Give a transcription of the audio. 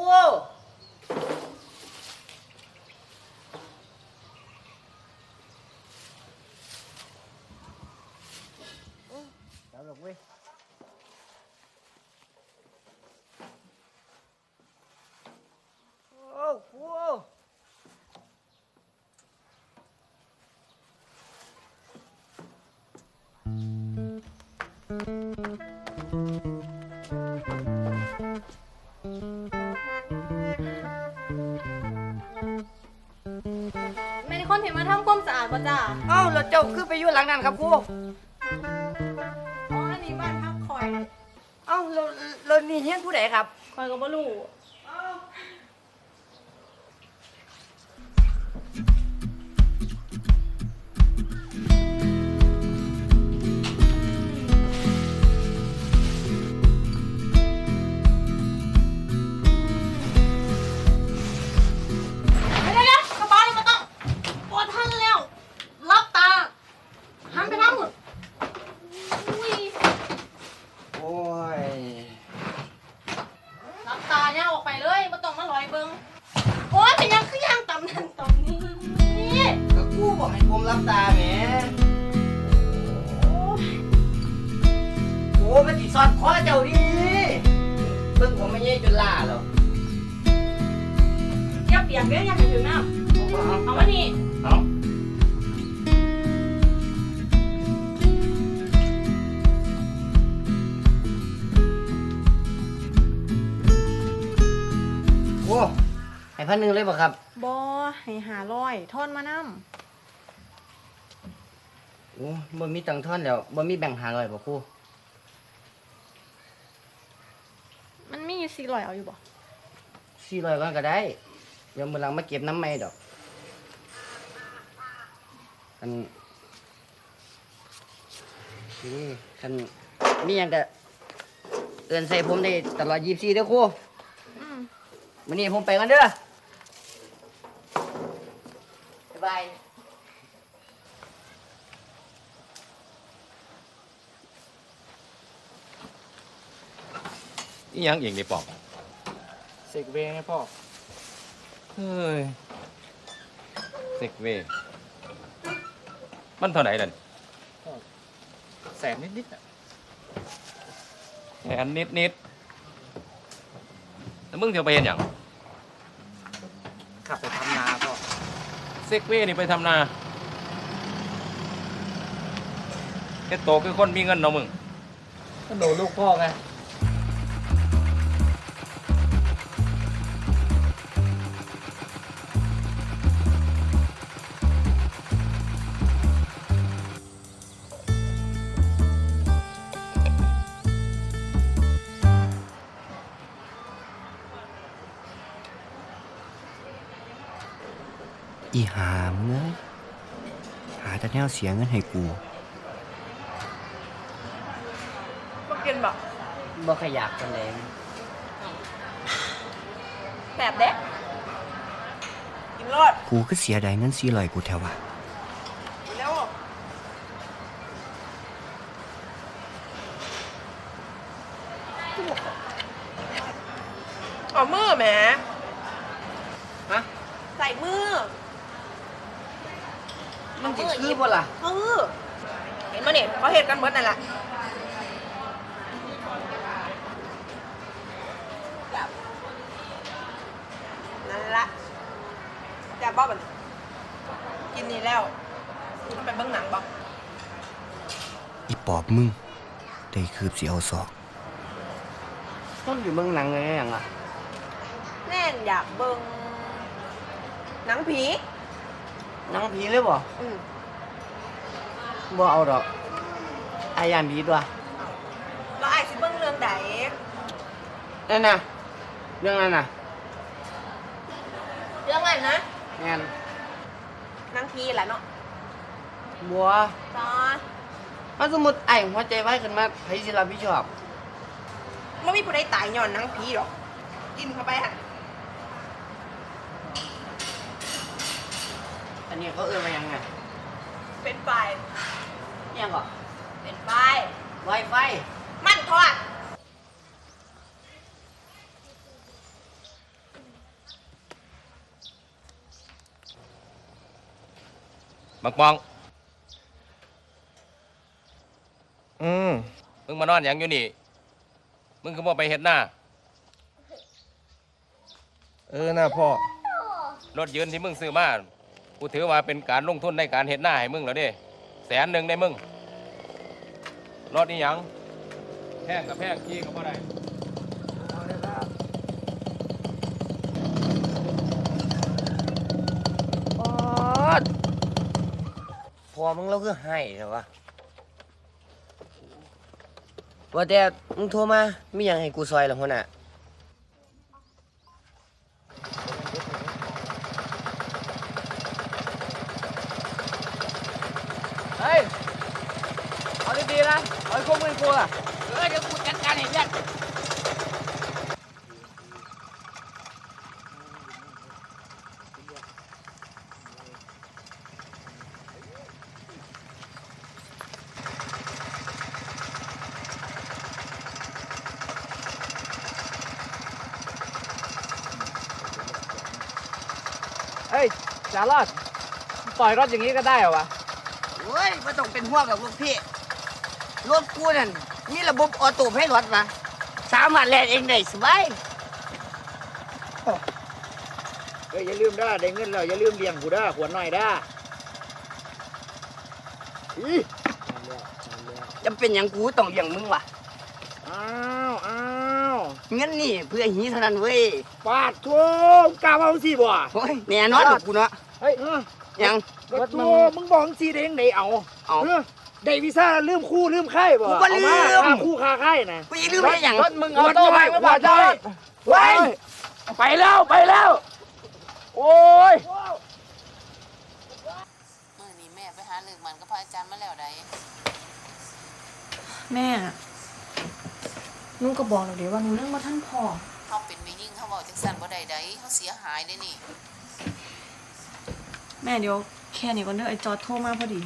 ค แม่นคนเห็นมาทำความสะอาดป่ะจ้า Ô, là châu cứ phải vô lặng nàn gặp cô. อ๋ออันนี้บ้านพักคอย Ô, là, là đi hiến ผู้ใดครับคอยก็บ่รู้ โอ้มันสิสอดคอเจ้าดิเบิ่งผมไม่เย่จนล่าหรอกอย่าเปียกเด้ออย่าให้ถึงน้ำเอามานี่เอาโอ้ให้พันหนึ่งเลยบ่ครับบอให้หาลอยทอนมาน้โอ้บ่มีตังค์ทอนแล้วบ่มีแบ่งหาร้อยบ่ครูำมันมี สี่ลอยเอาอยู่บ่สี่ร้อยก่อนก็ได้เดี๋ยวมื้อหลังมาเก็บน้ำใหม่ดอกคันนี่คันมีหยังก็เอิ้นใส่ผมได้ตลอด24เด้อครูอืมมื้อนี้ผมไปก่อนเด้อบ๊ายบาย อีหยังอีกนี่ปอบเสกเวย์ไงพ่อเฮ้ยเซกเวย์มันเท่าไหร่ล่ะแสนนิดๆอะแสนนิดนิดแล้วมึงจะไปเห็นอย่างขับไปทำนาพ่อเซกเวย์นี่ไปทำนาเฮ็ดโตคือคนมีเงินเนาะมึงก็หนูลูกพ่อไง อีหามเอ้ยหาแต่แนวเสียเงินให้กูบ่กินบ่บ่ขยักกันเลยแบบเด็กกินรอดกูก็เสียดายเงินสี่ร้อยกูแถวะแล้วเอามือแหมฮะใส่มือ มันสิคือบ่ล่ะเออเห็นมาเนี่ยเขาเห็นกันเบิดนั่นแหละแบบนั่นละจะบ้าบันกินนี่แล้วต้องไปเบิ้งหนังบ่อีปอบมึง ได้คืบสิเอาศอก ต้นอยู่เมืองหนังไงอย่างอะ แน่นอยากเบิ้งหนังผี หนังผีเลยบ่อืมบ่เอาดอกอายานผีตัวแล้วไอ้ายสิเบิ้งเรื่องใดนั่นน่ะเรื่องนั้นน่ะเรื่องอะไรนะงานหนังผีแหละเนาะบัวตอนถ้าสมมุติไอ้หัวใจไว้ขึ้นมาใครสิรับผิดชอบไม่มีผู้ใดตายย้อนหนังผีหรอกกินเข้าไปฮะ อันนี้เขาเอื้อมายังไงเป็นไฟยังก่อเป็นไฟไวไฟเมันทอดบักมอง อืมมึงมานอนหยังอยู่นี่ มึงก็บ่ไปเฮ็ดหน้า เออนะพ่อ รถยืนที่มึงซื้อมา กูถือว่าเป็นการลงทุนในการเฮ็ดหน้าให้มึงแล้วเด้แสนหนึ่งได้มึงรถนี่ยังแพงกับแพงขี้ก็บ่ได้พอมึงเราคือให้เหรอวะว่าแต่มึงโทรมามีหยังให้กูซอยเหรอหัวหน้าเฮ้ย เอาดีๆนะ เอาไอ้พวกมึงกูล่ะเฮ้ยเดี๋ยวกูจัดการเองเนี่ยเฮ้ยจารอดปล่อยรถอย่างนี้ก็ได้เหรอวะ เฮ้ยไม่ต้องเป็นห่วงกับลูกพี่ รถกูนั่นมีระบบออโต้ให้รถมาสามารถแล่นเองได้สบายเฮ้ยอย่าลืมด้าได้เงินแล้วอย่าลืมเลี้ยงกูด้าขวดหน่อยด้าอีจำเป็นอย่างกูต้องอย่างมึงวะอ้าวอ้าวเงินนี่เพื่อหีเท่านั้นเว้ยปาดทั่วกล้าเอาสิบ่โอ้ยแน่นอนกับกูเนาะเฮ้ยยังรถทั่วมึงบอกสิได้ยังไงเอาเอาเออ ได้วีซ่าแล้วลืมคู่ลืมค่ายบ่กูบ่ลืม เอาาค่าคู่ค่าค่ายนะกูยังลืมได้ยังรถมึงเอาโต้ไปมาบ่ได้เว้ยไปแล้วไปแล้ว โอ้ย มื่อนี้แม่ไปหาเรื่องมันก็พระอาจารย์มาแล้วได้แม่หนุ่งก็บอกเราเดี๋ยวว่าหนูเรื่องมาท่านพ่อเขาเป็นไม่ยิ่งเขาบอกจังสันบ่ได้ได้เขาเสียหายเลยนี่ แม่เดี๋ยวแค่นี้ก่อนเด้อไอ้จอดโทรมาพอดี